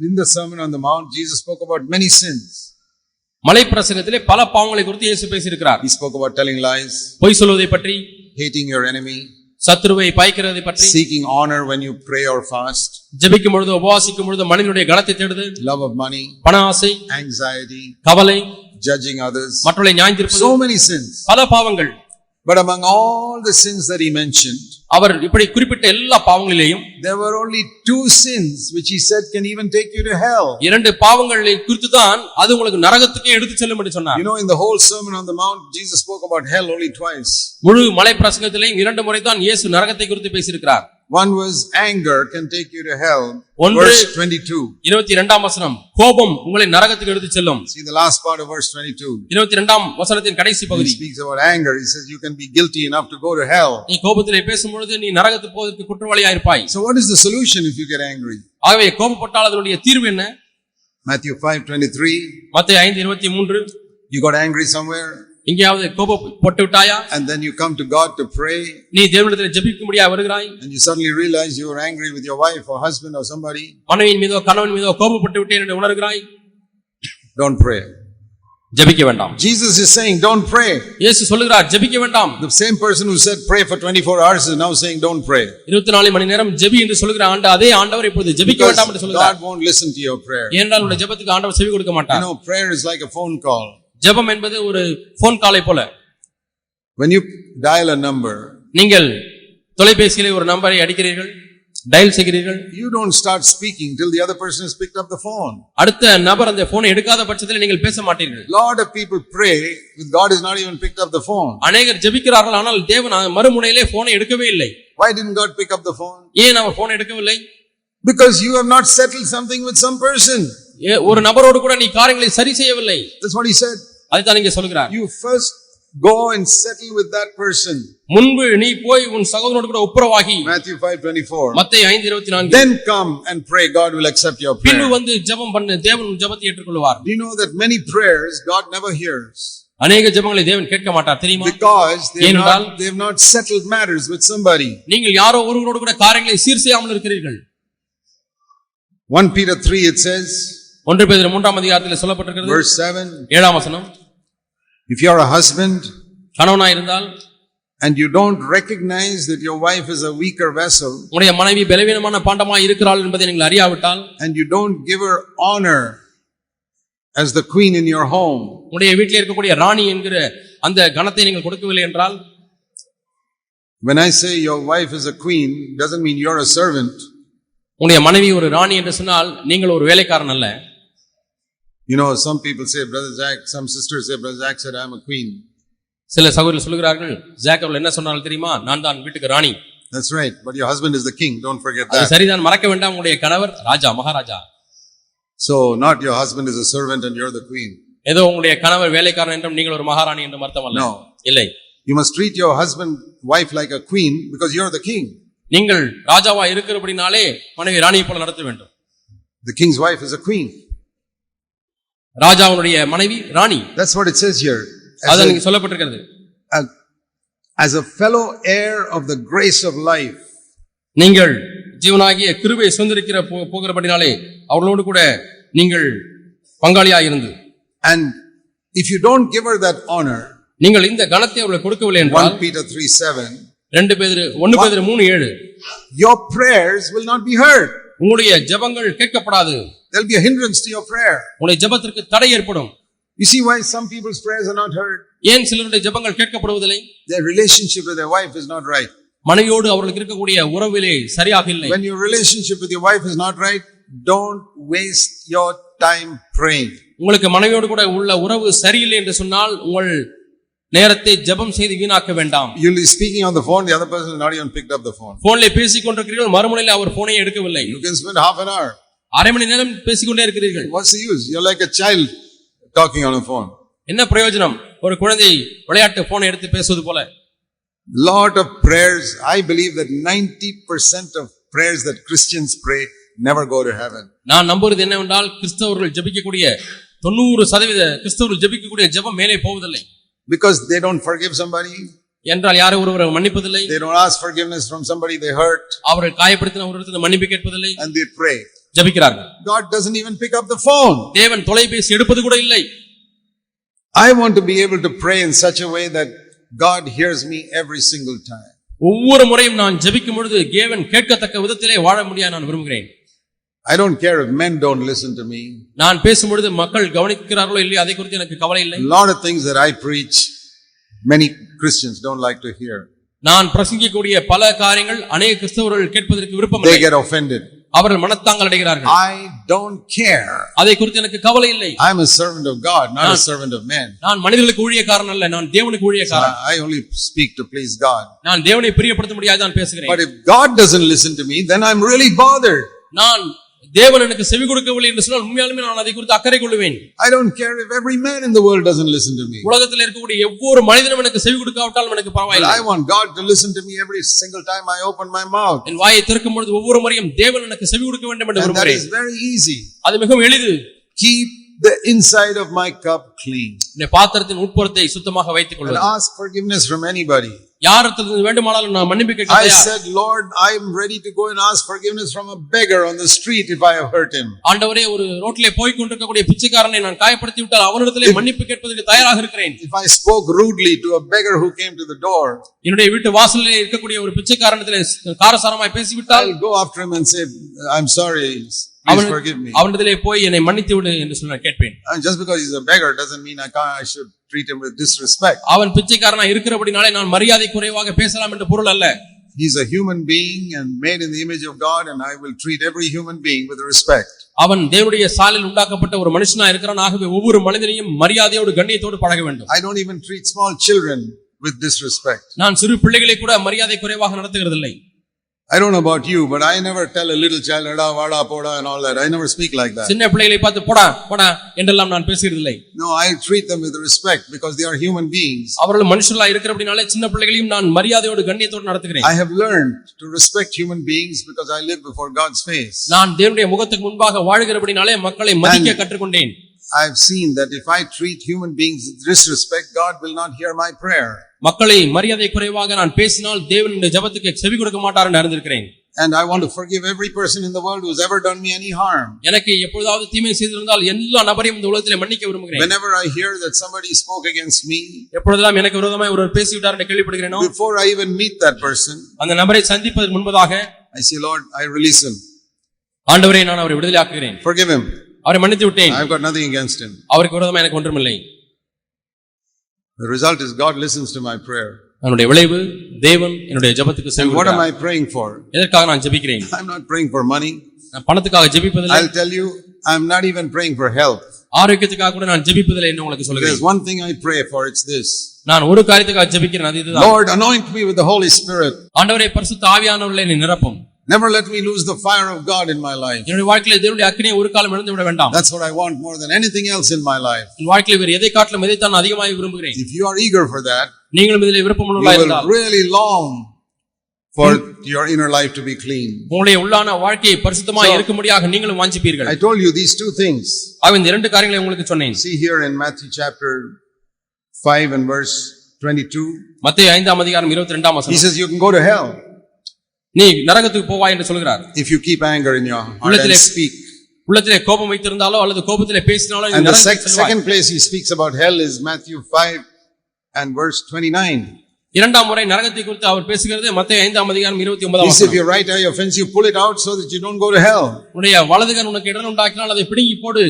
In the Sermon on the Mount, Jesus spoke about many sins. மலை பிரசங்கத்திலே பல பாவங்களை குறித்து இயேசு பேசியிருக்கிறார் He spoke about telling lies, பொய் சொல்வதை பற்றி hating your enemy, சத்துருவை பாய்க்கிறதை பற்றி seeking honor when you pray or fast, ஜெபிக்கும் பொழுது உபவாசிக்கும் பொழுது மனிதனுடைய கணத்தை தேடுது love of money, பண ஆசை anxiety, கவலை judging others. மற்றவர்களை நியாய்ந்திருப்பது So many sins. பல பாவங்கள் But among all the sins that he mentioned, அவர் இப்படி குறிப்பிட்ட எல்லா பாவங்களிலேயும் there were only two sins which he said can even take you to hell. இரண்டு பாவங்களை குறித்து தான் அது உங்களுக்கு நரகத்துக்கே எடுத்து செல்லும் என்று சொன்னார் You know, in the whole Sermon on the Mount, Jesus spoke about hell only twice. முழு மலை பிரசங்கத்திலேயும் இரண்டு முறை தான் இயேசு நரகத்தை குறித்து பேசியிருக்கிறார் One was anger can take you to hell. One Verse way- 22. இருபத்தி இரண்டாம் வசனம் கோபம் உங்களை நரகத்துக்கு எடுத்து செல்லும் See the last part of verse 22. இருபத்தி இரண்டாம் வசனத்தின் கடைசி He பகுதி speaks about anger. He says you can be guilty enough to go to hell. நீ கோபத்திலே பேசும்பொழுது நீ நரகத்துக்கு போவதற்கு குற்றவாளியா இருப்பாய் So what is the solution if you get angry? ஆகவே கோபப்பட்டால் அதனுடைய தீர்வு என்ன Matthew 5:23. மத்திய ஐந்து இருபத்தி மூன்று You got angry somewhere எங்கேயாவது கோபப்பட்டு விட்டாயா and then you come to God to pray நீ தேவனிடத்தில் ஜெபிக்கும்படியா வருகிறாய் and you suddenly realize you were angry with your wife or husband or somebody. மனைவியின் மீதோ கணவன் மீதோ கோபப்பட்டு விட்டேன் என்று உணர்கிறாய் Don't pray. ஜெபிக்க வேண்டாம் Jesus is saying don't pray. இயேசு சொல்லுகிறார் ஜெபிக்க வேண்டாம் The same person who said pray for 24 hours is now saying don't pray. இருபத்தி நாலு மணி நேரம் ஜெபி என்று சொல்லுகிற ஆண்டு அதே ஆண்டவர் இப்பொழுது ஜெபிக்க வேண்டாம் என்று சொல்லுகிறார் God won't listen to your prayer. ஏனென்றால் உடைய ஜெபத்துக்கு ஆண்டவர் செவி கொடுக்க You மாட்டார் know, prayer is like a phone call. ஜெபம் என்பது ஒரு போன் காலை போல When you dial a number, நீங்கள் தொலைபேசியிலே ஒரு நம்பரை அடிக்கிறீர்கள் டயல் செய்கிறீர்கள் you don't start speaking till the other person has picked up the phone. அடுத்த நபர் அந்த போனை எடுக்காத பட்சத்தில் நீங்கள் பேச மாட்டீர்கள் lot of people pray with God has not even picked up the phone. அநேகர் ஜெபிக்கிறார்கள் ஆனால் தேவன் மறுமுனையிலே போனை எடுக்கவே இல்லை Why didn't God pick up the phone? ஏன் அவர் போன் எடுக்கவில்லை Because you have not settled something with some person. ஒரு நபரோடு கூட நீ காரியங்களை சரி செய்யவில்லை That's what he said. அதுதான் நீங்க சொல்கிறார் You first go and settle with that person. முன்பு நீ போய் உன் சகோதரனோடு கூட ஒப்புரவாகி Matthew 5:24. மத்திய ஐந்து இருபத்தி நான்கு Then come and pray. God will accept your பின்பு prayer. வந்து ஜெபம் பண்ணு தேவன் உன் ஜெபத்தை ஏற்றுக்கொள்வார் Do you know that many prayers God never hears அநேக ஜெபங்களை தேவன் கேட்க மாட்டார் தெரியுமா because they've ஏனென்றால் not, they've not settled matters with somebody. நீங்கள் யாரோ ஒருவரோடு கூட காரியங்களை சீர் செய்யாமல் இருக்கிறீர்கள் 1 Peter 3 it says, ஒன்று பேர் மூன்றாம் அதிகாரத்தில் சொல்லப்பட்டிருக்கிறது verse 7, ஏழாம் வசனம் if you're a husband கணவனாய் இருந்தால் and you don't recognize that your wife is a weaker vessel உங்களுடைய மனைவி பலவீனமான பாண்டமாய் இருக்கிறாள் என்பதை நீங்கள் அறியாவிட்டால் and you don't give her honor as the queen in your home, உங்களுடைய வீட்டில் இருக்கக்கூடிய ராணி என்கிற அந்த கணத்தை நீங்கள் கொடுக்கவில்லை என்றால் when I say your wife is a queen, doesn't mean you're a servant. உங்களுடைய மனைவி ஒரு ராணி என்று சொன்னால் நீங்கள் ஒரு வேலைக்காரன் அல்ல You know, some people say, Brother Jack, some sisters say, Brother Jack said, I'm a queen. சில சகோதரர்கள் சொல்கிறார்கள் ஜாக் அவர்கள் என்ன சொன்னாலும் தெரியுமா நான் தான் வீட்டுக்கு ராணி That's right. But your husband is the king. Don't forget அது that. சரிதான் மறக்க வேண்டாம் உங்களுடைய கணவர் ராஜா Maharaja So, not your husband is a servant and you're the queen. ஏதோ உங்களுடைய கணவர் வேலைக்காரன் என்றும் நீங்கள் ஒரு மகாராணி என்றும் அர்த்தம் அல்ல No. இல்லை You must treat your husband, wife like a queen because you're the king. நீங்கள் ராஜாவா இருக்கிறபடினாலே மனைவி ராணியை போல நடத்த வேண்டும் The king's wife is a queen. ராஜாவுடைய மனைவி ராணி That's what it says here. A, இங்க சொல்லப்பட்டிருக்கிறது as a fellow heir of the grace of life. நீங்கள் ஜீவனாகிய கிருபை சுதந்திரிக்கிற போகிறபடினாலே அவர்களோடு கூட நீங்கள் பங்காளியாக இருந்து And if you don't give her that honor, நீங்கள் இந்த கணத்தை அவர்களுக்கு கொடுக்கவில்லை என்றால் 1 Peter 3 7, ரெண்டு பேர் ஒன்னு பேர் மூணு ஏழு your prayers will not be heard. உங்களுடைய ஜெபங்கள் கேட்கப்படாது There'll be a hindrance to your prayer. உங்களுடைய ஜெபத்திற்கு தடை ஏற்படும் You see why some people's prayers are not heard? ஏன் சிலருடைய ஜெபங்கள் கேட்கப்படுவதில்லை Their relationship with their wife is not right. மனைவியோடு அவர்களுக்கு இருக்கக்கூடிய உறவிலே சரியாக இல்லை When your relationship with your wife is not right, don't waste your time praying. உங்களுக்கு மனைவியோடு கூட உள்ள உறவு சரியில்லை என்று சொன்னால் உங்கள் நேரத்தை ஜெபம் செய்து வீணாக்க வேண்டாம் You'll be speaking on the phone, the other person has not even picked up the phone. போன்ல பேசிக் கொண்டிருக்கிறீர்கள் மறுமுனையில் அவர் போனை எடுக்கவில்லை You can spend half an hour. அரை மணி நேரம் பேசிக்கொண்டே இருக்கிறீர்கள் use? You're like a child talking on a phone. என்ன பிரயோஜனம் ஒரு குழந்தை விளையாட்டு போனை எடுத்து பேசுவது போல Lot of prayers. I believe that 90% of prayers that Christians pray never go to heaven. நான் நம்புவது என்னவென்றால் கிறிஸ்தவர்கள் ஜெபிக்கக்கூடிய தொண்ணூறு சதவீத கிறிஸ்தவர்கள் ஜெபிக்கக்கூடிய ஜெபம் மேலே போவதில்லை Because they don't forgive somebody. என்றால் யாரை ஒருவரை மன்னிப்பதில்லை They don't ask forgiveness from somebody they hurt அவர்கள் காயப்படுத்தின ஒரு இடத்துல மன்னிப்பு கேட்பதில்லை and they pray. ஜெபிக்கிறார்கள் God doesn't even pick up the phone. தேவன் தொலைபேசி எடுப்பது கூட இல்லை I want to be able to pray in such a way that God hears me every single time. ஒவ்வொரு முறையும் நான் ஜெபிக்கும் பொழுது தேவன் கேட்கத்தக்க விதத்திலே வாழ முடியாது நான் விரும்புகிறேன் I don't care if men don't listen to me. நான் பேசும் பொழுது மக்கள் கவனிக்கிறார்களோ இல்லையோ அதை குறித்து எனக்கு கவலை இல்லை A lot of things that I preach, many Christians don't like to hear. நான் பிரசங்கிக்கக்கூடிய பல காரியங்கள் அநேக கிறிஸ்தவர்கள் கேட்பதற்கு விருப்பம் They இல்லை get offended. அவர்கள் மனத்தாங்கள் அடைகிறார்கள் I don't care. அதை குறித்து எனக்கு கவலை இல்லை I'm a servant of God, not a servant of men. நான் மனிதர்களுக்கு ஊழியக்காரன் அல்ல நான் தேவனுக்கு ஊழியக்காரன் I only speak to please God. நான் தேவனை பிரியப்படுத்த முடியாது நான் பேசுகிறேன் But if God doesn't listen to me, then I'm really bothered. நான் தேவன் எனக்கு செவி கொடுக்கவில்லை என்று சொன்னால் உண்மையாலுமே நான் அதை குறித்து அக்கறை கொள்வேன் I don't care if every man in the world doesn't listen to me. உலகத்தில் இருக்கக்கூடிய ஒவ்வொரு மனிதனும் எனக்கு செவி கொடுக்காவிட்டாலும் எனக்கு பரவாயில்லை I want God to listen to me every single time I open my mouth. என் வாயை திறக்கும் பொழுது ஒவ்வொரு முறையும் தேவன் எனக்கு செவி கொடுக்க வேண்டும் என்று விரும்புகிறேன் is very easy. அது மிகவும் எளிது Keep the inside of my cup clean. இந்த பாத்திரத்தின் உட்புறத்தை சுத்தமாக வைத்துக் And கொள்வது ask forgiveness from anybody. யாரிடத்திலிருந்து வேண்டுமானாலும் நான் மன்னிப்பு கேட்க I said, Lord, I'm ready to go and ask forgiveness from a beggar on the street if I have hurt him. ஆண்டவரே ஒரு ரோட்டிலே போய் கொண்டிருக்கக்கூடிய பிச்சைக்காரனை நான் காயப்படுத்தி விட்டால் அவனிடத்திலே மன்னிப்பு கேட்பதற்கு தயாராக இருக்கிறேன் If I spoke rudely to a beggar who came to the door, என்னுடைய வீட்டு வாசலிலே இருக்கக்கூடிய ஒரு பிச்சைக்காரனிடத்திலே காரசாரமாய் பேசிவிட்டால் I'll go after him and say, I'm sorry, அவன். அவனிடத்திலே போய் என்னை மன்னித்து விடு என்று சொல்ல கேட்பேன் just because he's a beggar doesn't mean I can't, I should treat him with disrespect. அவன் பிச்சைக்காரனா இருக்கிறபடினாலே நான் மரியாதை குறைவாக பேசலாம் என்ற பொருள் அல்ல He's a human being and made in the image of God, and I will treat every human being with respect. அவன் தேவனுடைய சாலில் உண்டாக்கப்பட்ட ஒரு மனுஷனா இருக்கிறான் ஆகவே ஒவ்வொரு மனிதனையும் மரியாதையோடு கண்ணியத்தோடு பழக வேண்டும் I don't even treat small children with disrespect. நான் சிறு பிள்ளைகளை கூட மரியாதை குறைவாக நடத்துகிறதில்லை I don't know about you, but I never tell a little child, "Ada, vada, poda," and all that. I never speak like that. சின்ன பிள்ளைகளை பார்த்து போடா போடா என்றெல்லாம் நான் பேசுகிறதில்லை No, I treat them with respect because they are human beings. அவர்கள் மனுஷர்களா இருக்கிறபடினாலே சின்ன பிள்ளைகளையும் நான் மரியாதையோடு கண்ணியத்தோடு நடத்துகிறேன் I have learned to respect human beings because I live before God's face. நான் தேவனுடைய முகத்துக்கு முன்பாக வாழ்கிறபடினாலே மக்களை மதிக்க கற்றுக்கொண்டேன் I've seen that if I treat human beings with disrespect, God will not hear my prayer. மக்களை மரியாதை குறைவாக நான் பேசினால் தேவன் இந்த ஜெபத்துக்கு செவி கொடுக்க மாட்டார் என்று அறிந்திருக்கிறேன் And I want to forgive every person in the world who's ever done me any harm. எனக்கு எப்பொழுதாவது தீமை செய்திருந்தால் எல்லா நபரையும் இந்த உலகத்திலே மன்னிக்க விரும்புகிறேன் Whenever I hear that somebody spoke against me, எப்பொழுதெல்லாம் எனக்கு விரோதமாய் ஒருவர் பேசிவிட்டார் என்று கேள்விப்படுகிறேனோ before I even meet that person, அந்த நபரை சந்திப்பதற்கு முன்பதாக I say, Lord, I release him. ஆண்டவரே நான் அவரை விடுதலையாக்குகிறேன் Forgive him. அவரை மன்னித்து விட்டேன் I've got nothing against him. அவருக்கு விரோதமா எனக்கு ஒன்றுமில்லை The result is God listens to my prayer. அதனுடைய விளைவு தேவன் என்னுடைய ஜெபத்துக்கு செவி what am கொடுக்கிறார். I praying for? எதற்காக நான் ஜெபிக்கிறேன் I'm not praying for money. நான் பணத்துக்காக ஜெபிப்பதில்லை I'll tell you, I'm not even praying for health. ஆரோக்கியத்துக்காக கூட நான் ஜெபிப்பதில்லை என்று உங்களுக்கு There's சொல்கிறேன் one thing I pray for, it's this. நான் ஒரு காரியத்துக்காக ஜெபிக்கிறேன் அது இதுதான் Lord, anoint me with the Holy Spirit. ஆண்டவரே பரிசுத்த ஆவியானவர்களை என்னை நிரப்பும் Never let me lose the fire of God in my life. என்னுடைய வாழ்க்கையில தேவனுடைய அக்கினியை ஒரு காலம் இழந்து விட வேண்டாம் That's what I want more than anything else in my life. என் வாழ்க்கையில வேறு எதை காட்டிலும் எதைத்தான் நான் அதிகமாக விரும்புகிறேன் If you are eager for that, நீங்களும் இதில் விருப்பம் you உள்ளவர்களா இருந்தால் will really long for your inner life to be clean. உங்களுடைய உள்ளான வாழ்க்கையை பரிசுத்தமாக So- இருக்கும்படியாக நீங்களும் வாஞ்சிப்பீர்கள் I told you these two things. ஆக இந்த இரண்டு காரியங்களை உங்களுக்கு சொன்னேன் See here in Matthew chapter 5 and verse 22. மத்திய ஐந்தாம் அதிகாரம் இருபத்தி ரெண்டாம் He வசனம் says you can go to hell நீ நரகத்துக்கு போவாய் என்று சொல்கிறார் if you keep anger in your heart and உள்ளத்திலே speak. உள்ளத்திலே கோபம் வைத்திருந்தாலோ அல்லது கோபத்திலே பேசினாலோ And the second place he speaks about hell is Matthew 5 and verse 29. இரண்டாம் முறை நரகத்தை குறித்து அவர் பேசுகிறது மத்திய ஐந்தாம் அதிகாரம் இருபத்தி He ஒன்பதாம் says, if வசனம். your right eye offends you, pull it out so that you don't go to hell. உன்னுடைய வலதுகன் உனக்கு இடம் உண்டாக்கினால் அதை பிடுங்கி போடு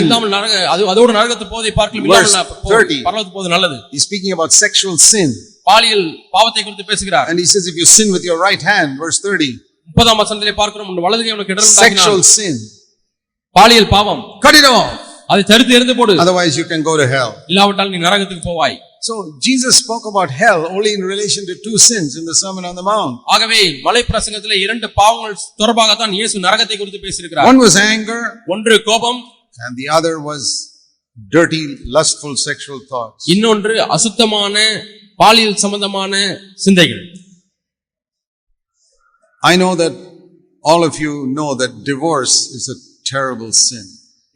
இல்லாமல் நரக அது அதோடு நரகத்து போதை பார்க்கலாம் இல்லாமல் போ- 30. பரலோகத்து போவது நல்லது He's speaking about sexual sin. பாலியல் பாவத்தை குறித்து பேசுகிறார் And he says, if you sin with your right hand, verse 30, முப்பதாம் வசனத்திலே பார்க்கிறோம் உன் வலதுகை உனக்கு இடம் sexual sin, பாலியல் பாவம் cut it off. அதை தடுத்து எறிந்து போடு Otherwise, you can go to hell. இல்லாவிட்டால் நீ நரகத்துக்கு போவாய் So, Jesus spoke about hell only in relation to two sins in the Sermon on the Mount. ஆகவே மலை பிரசங்கத்திலே இரண்டு பாவங்கள் தொடர்பாகத்தான் இயேசு நரகத்தை குறித்து பேசியிருக்கிறார் One was anger, ஒன்று கோபம் and the other was dirty, lustful sexual thoughts. இன்னொன்று அசுத்தமான பாலியல் சம்பந்தமான சிந்தைகள் I know that all of you know that divorce is a terrible sin.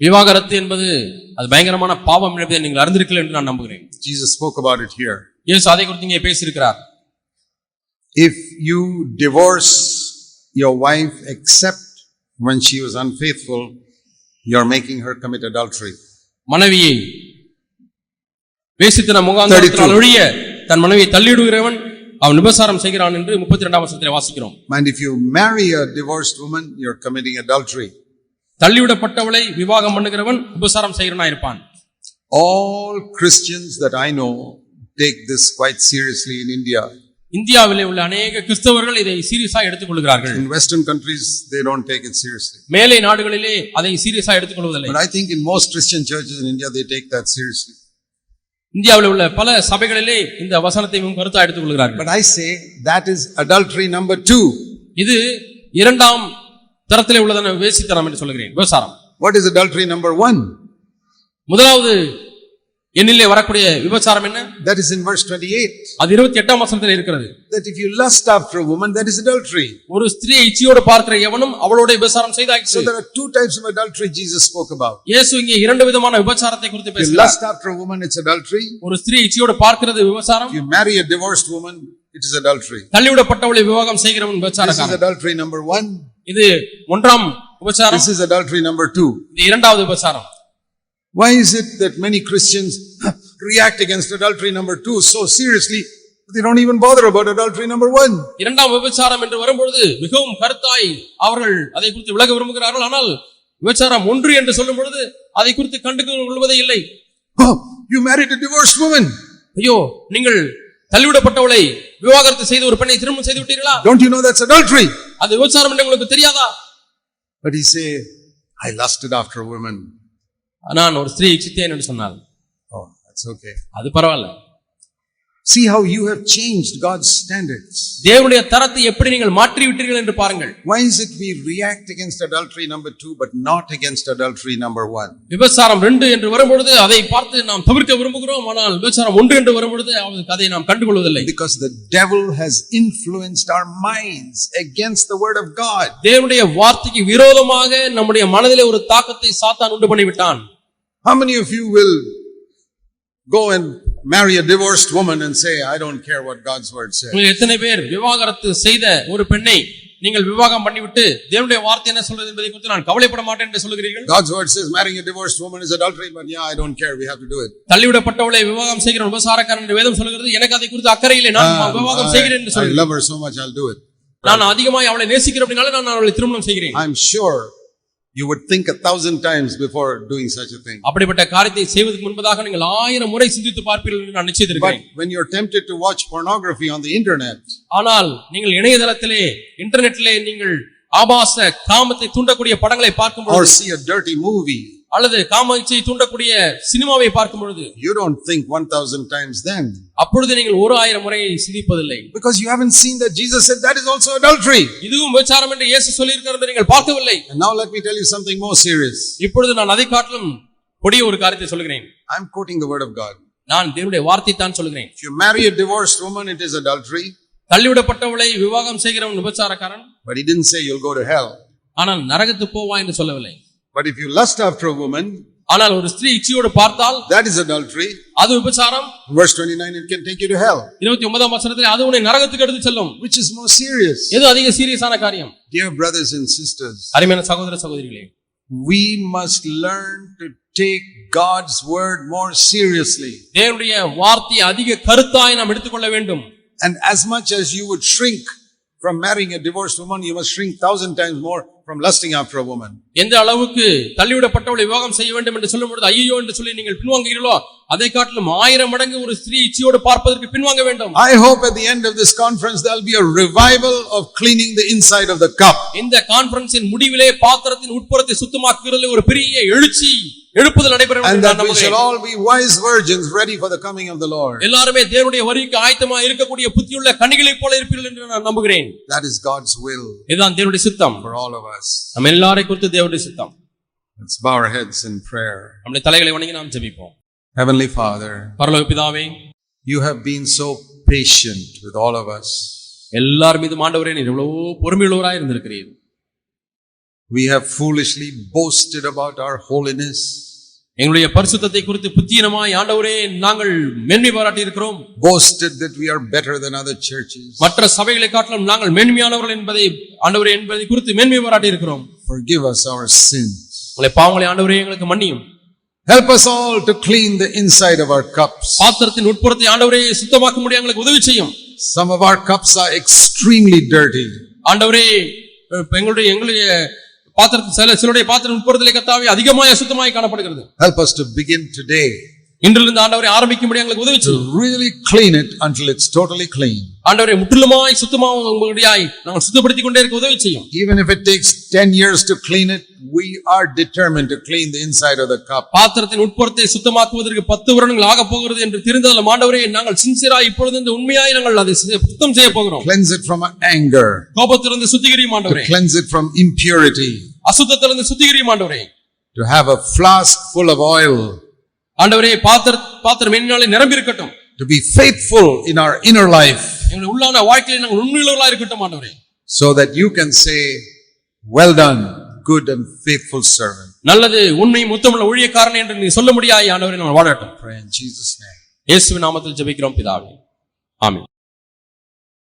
விவாகரத்து என்பது அது பயங்கரமான பாவம் என்பதை நீங்கள் அறிந்திருக்கல என்று நான் நம்புகிறேன் Jesus spoke about it here. இயேசு அதை குறித்து இங்கே பேசியிருக்கிறார் If you divorce your wife except when she was unfaithful, you're making her commit adultery. மனைவியை வேசித்தன முகாந்திரத்தினால் 32. ஒழிய தன் மனைவியை தள்ளிவிடுகிறவன் அவன் விபசாரம் செய்கிறான் என்று முப்பத்தி ரெண்டாம் வருஷத்தில் வாசிக்கிறோம் And if you marry a divorced woman, you're committing adultery. தள்ளிவிடப்பட்டவளை விவாகம் பண்ணுகிறவன் விபசாரம் செய்கிறவனா இருப்பான் All Christians that I know take this quite seriously in India. இந்தியாவிலே உள்ள அநேக கிறிஸ்தவர்கள் இதை சீரியஸா எடுத்துக் கொள்கிறார்கள் In Western countries, they don't take it seriously. மேலை நாடுகளிலே அதை சீரியஸா எடுத்துக் கொள்வதில்லை But I think in most Christian churches in India, they take that seriously. இந்தியாவில் உள்ள பல சபைகளிலே இந்த வசனத்தை மிகவும் கருத்தா எடுத்துக் கொள்கிறார்கள் But I say that is adultery number two. இது இரண்டாம் தரத்திலே உள்ளதான வேசித்தனம் என்று சொல்கிறேன் விபசாரம் What is adultery number one? முதலாவது எண்ணிலே வரக்கூடிய விபச்சாரம் என்ன That is in verse 28. அது இருபத்தி எட்டாம் வசனத்தில் இருக்கிறது That if you lust after a woman, that is adultery. ஒரு ஸ்திரியை இச்சையோடு பார்க்கிற எவனும் அவளோட விபச்சாரம் So செய்தாச்சு there are two types of adultery Jesus spoke about. இயேசு இங்கே இரண்டு விதமான விபச்சாரத்தை குறித்து பேசுகிறார் lust after a woman, it's adultery. ஒரு ஸ்திரீ இச்சையோடு பார்க்கிறது விபச்சாரம் you marry a divorced woman, it is adultery. தள்ளிவிடப்பட்டவளை விவாகம் செய்கிறவன் This is விபச்சாரக்காரன் adultery number one. இது ஒன்றாம் விபச்சாரம் This is adultery number two. இது இரண்டாவது விபச்சாரம் Why is it that many Christians react against adultery number two so seriously, but they don't even bother about adultery number one? இரண்டாம் விபச்சாரம் என்று வரும்பொழுது மிகவும் கருத்தாய் அவர்கள் அதை குறித்து விலக விரும்புகிறார்கள் ஆனால் விபச்சாரம் ஒன்று என்று சொல்லும் பொழுது அதை குறித்து கண்டு கொள்வதே இல்லை Oh, you married a divorced woman. ஐயோ நீங்கள் தள்ளிவிடப்பட்டவளை விவாகரத்து செய்து ஒரு பெண்ணை திருமணம் செய்து விட்டீர்களா Don't you know that's adultery? அது விபச்சாரம் என்று உங்களுக்கு தெரியாதா But he say, I lusted after a woman. நான் ஒரு ஸ்திரீ இச்சித்தேன் என்று சொன்னால் Oh, that's okay. அது பரவாயில்ல See how you have changed God's standards. தேவனுடைய தரத்தை எப்படி நீங்கள் மாற்றி விட்டீர்கள் என்று பாருங்கள் Why is it we react against adultery number two, but not against adultery number one? விபச்சாரம் ரெண்டு என்று வரும்பொழுது அதை பார்த்து நாம் தவிர்க்க விரும்புகிறோம் ஆனால் விபச்சாரம் ஒன்று என்று வரும்பொழுது அதை நாம் கண்டுகொள்வதில்லை Because the devil has influenced our minds against the word of God. தேவனுடைய வார்த்தைக்கு விரோதமாக நம்முடைய மனதிலே ஒரு தாக்கத்தை சாத்தான் உண்டு பண்ணிவிட்டான் How many of you will go and marry a divorced woman and say, I don't care what God's word says? எத்தனை பேர் விவாகரத்து செய்த ஒரு பெண்ணை நீங்கள் விவாகம் பண்ணிவிட்டு தேவனுடைய வார்த்தை என்ன சொல்றது என்பதை குறித்து நான் கவலைப்பட மாட்டேன் என்று சொல்கிறீர்கள் God's word says marrying a divorced woman is adultery, but yeah, I don't care. We have to do it. தள்ளிவிடப்பட்டவளை விவாகம் செய்கிற விபசாரக்காரன் என்று வேதம் சொல்கிறது எனக்கு அதை குறித்து அக்கறை இல்லை நான் Um, விவாகம் செய்கிறேன் என்று I, I சொல்கிறேன் love her so much, I'll do it. நான் அதிகமாய் அவளை நேசிக்கிறேன் அப்படினால நான் அவளை திருமணம் செய்கிறேன் I'm sure you would think a thousand times before doing such a thing. அப்படிப்பட்ட காரியத்தை செய்வதற்கு முன்பதாக நீங்கள் ஆயிரம் முறை சிந்தித்து பார்ப்பீர்கள் என்று நான் But நிச்சயித்திருக்கிறேன் when you're tempted to watch pornography on the internet, ஆனால் நீங்கள் இணையதளத்திலே இன்டர்நெட்டிலே நீங்கள் ஆபாச காமத்தை தூண்டக்கூடிய படங்களை பார்க்கும் or see a dirty movie, அல்லது காம இச்சையை தூண்டக்கூடிய சினிமாவை பார்க்கும் பொழுது you don't think 1000 times then. அப்பொழுது நீங்கள் ஒரு ஆயிரம் முறை சிந்திப்பதில்லை Because you haven't seen that Jesus said that is also adultery. இதுவும் விபச்சாரம் என்று இயேசு சொல்லியிருக்கிறது என்று நீங்கள் பார்க்கவில்லை And now let me tell you something more serious. இப்பொழுது நான் அதை காட்டிலும் கொடிய ஒரு காரியத்தை சொல்கிறேன் I'm quoting the word of God. நான் தேவனுடைய வார்த்தை தான் சொல்கிறேன் If you marry a divorced woman, it is adultery. தள்ளிவிடப்பட்டவளை விவாகம் செய்கிறவன் விபச்சாரக்காரன் But he didn't say you'll go to hell. ஆனால் நரகத்து போவா என்று சொல்லவில்லை But if you lust after a woman, ஆனால் ஒரு ஸ்திரீ இச்சையோடு பார்த்தால் that is adultery. அது விபச்சாரம் Verse 29, it can take you to hell. இருபத்தி ஒன்பதாம் வசனத்தில் அது உன்னை நரகத்துக்கு எடுத்து செல்லும் Which is more serious? எது அதிக சீரியஸான காரியம் Dear brothers and sisters, அருமையான சகோதர சகோதரிகளே we must learn to take God's word more seriously. தேவனுடைய வார்த்தையை அதிக கருத்தாய் நாம் எடுத்துக்கொள்ள வேண்டும் And as much as you would shrink from marrying a divorced woman, you must shrink thousand times more from lusting after a woman. எந்த அளவுக்கு தள்ளிவிடப்பட்டவளை விவாகம் செய்ய வேண்டும் என்று சொல்லும் பொழுது ஐயோ என்று சொல்லி நீங்கள் பின்வாங்குகிறீர்களோ அதை காட்டிலும் ஆயிரம் மடங்கு ஒரு ஸ்திரீ இச்சையோடு பார்ப்பதற்கு பின்வாங்க வேண்டும் I hope at the end of this conference there'll be a revival of cleaning the inside of the cup. இந்த கான்பரன்ஸின் முடிவிலே பாத்திரத்தின் உட்புறத்தை சுத்தமாக்குகிறதுல ஒரு பெரிய எழுச்சி எழுப்புதல் நடைபெறும் And that we shall all be wise virgins ready for the coming of the Lord. எல்லாருமே தேவனுடைய வரிக்கு ஆயத்தமா இருக்கக்கூடிய புத்தியுள்ள கனிகளைப் போல இருப்பீர்கள் என்று நான் நம்புகிறேன் That is God's will இதுதான் தேவனுடைய சித்தம் for all of us. நம்ம எல்லாரை குறித்து தேவனுடைய சித்தம் Let's bow our heads in prayer. நம்முடைய தலைகளை வணங்கி நாம் ஜெபிப்போம் Heavenly Father, பரலோக பிதாவே you have been so patient with all of us. எல்லார் மீது ஆண்டவரே நீர் எவ்வளவோ பொறுமையுள்ளவராய் இருந்திருக்கிறீர் We have foolishly boasted about our holiness. எங்களுடைய பரிசுத்தத்தை குறித்து புத்தீனமாய் ஆண்டவரே நாங்கள் மேன்மை பாராட்டி இருக்கிறோம் boasted that we are better than other churches. மற்ற சபைகளை காட்டிலும் நாங்கள் மேன்மையானவர்கள் என்பதை ஆண்டவரே என்பதை குறித்து மேன்மை பாராட்டி இருக்கிறோம் Forgive us our sins. உங்களை பாவங்களை ஆண்டவரே எங்களுக்கு மன்னியும் Help us all to clean the inside of our cups. பாத்திரத்தின் உட்புறத்தை ஆண்டவரே சுத்தமாக்க முடிய எங்களுக்கு உதவி செய்யும் Some of our cups are extremely dirty. ஆண்டவரே இப்ப எங்களுடைய எங்களுடைய பாத்திரத்தின் சில சிலருடைய பாத்திரம் உட்புறத்திலே கத்தாவே அதிகமாய் அசுத்தமாய் காணப்படுகிறது. Help us to begin today இன்றிலிருந்து ஆண்டவரை ஆரம்பிக்கும்படி எங்களுக்கு உதவி to செய்யும் really clean it until it's totally clean. ஆண்டவரை முற்றிலுமாய் சுத்தமாக உங்களுடையாய் நாங்கள் சுத்தப்படுத்திக் கொண்டே இருக்க உதவி செய்யும் Even if it takes 10 years to clean it, we are determined to clean the inside of the cup. பாத்திரத்தின் உட்புறத்தை சுத்தமாக்குவதற்கு பத்து வருடங்கள் ஆகப் போகிறது என்று தெரிந்ததில் ஆண்டவரே நாங்கள் சின்சியராய் இப்பொழுது இந்த உண்மையாய் நாங்கள் அதை சுத்த- சுத்தம் செய்ய போகிறோம் Cleanse it from anger. கோபத்திலிருந்து சுத்திகரியும் ஆண்டவரே Cleanse it from impurity. அசுத்தத்திலிருந்து சுத்திகரியும் ஆண்டவரே To have a flask full of oil. ஆண்டவரே பாத்திர பாத்திரம் என்னாலே நிரம்பி இருக்கட்டும் To be faithful in our inner life. எங்கள் உள்ளான வாழ்க்கையில் நாங்கள் உண்மையுள்ளவர்களா இருக்கட்டும் ஆண்டவரே So that you can say, well done, good and faithful servant. நல்லது உண்மை முத்தமுள்ள ஊழியக்காரன் என்று நீ சொல்ல முடியாய் ஆண்டவரே நான் வாழட்டும் in Jesus' name. இயேசுவின் நாமத்தில் ஜெபிக்கிறோம் பிதாவே ஆமென்